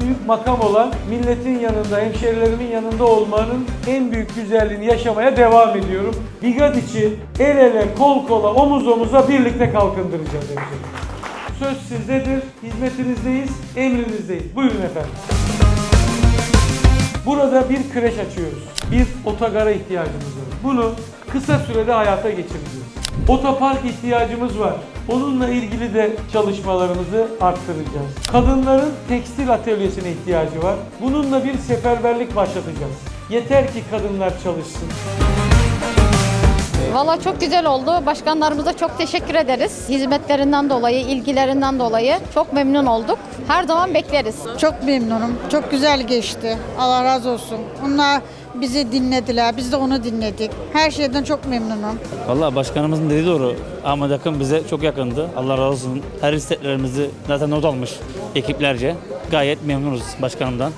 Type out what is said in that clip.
büyük makam olan milletin yanında, hemşerilerimin yanında olmanın en büyük güzelliğini yaşamaya devam ediyorum. Bigadiç'i el ele, kol kola, omuz omuza birlikte kalkındıracağız hemşerim. Söz sizdedir, hizmetinizdeyiz, emrinizdeyiz. Buyurun efendim. Burada bir kreş açıyoruz. Bir otogara ihtiyacımız var. Bunu kısa sürede hayata geçireceğiz. Otopark ihtiyacımız var. Onunla ilgili de çalışmalarımızı arttıracağız. Kadınların tekstil atölyesine ihtiyacı var. Bununla bir seferberlik başlatacağız. Yeter ki kadınlar çalışsın. Valla çok güzel oldu. Başkanlarımıza çok teşekkür ederiz. Hizmetlerinden dolayı, ilgilerinden dolayı çok memnun olduk. Her zaman bekleriz. Çok memnunum. Çok güzel geçti. Allah razı olsun. Onlar bizi dinlediler. Biz de onu dinledik. Her şeyden çok memnunum. Valla başkanımızın dediği doğru. Ahmet Akın bize çok yakındı. Allah razı olsun. Her isteklerimizi zaten not almış ekiplerce. Gayet memnunuz başkanımdan.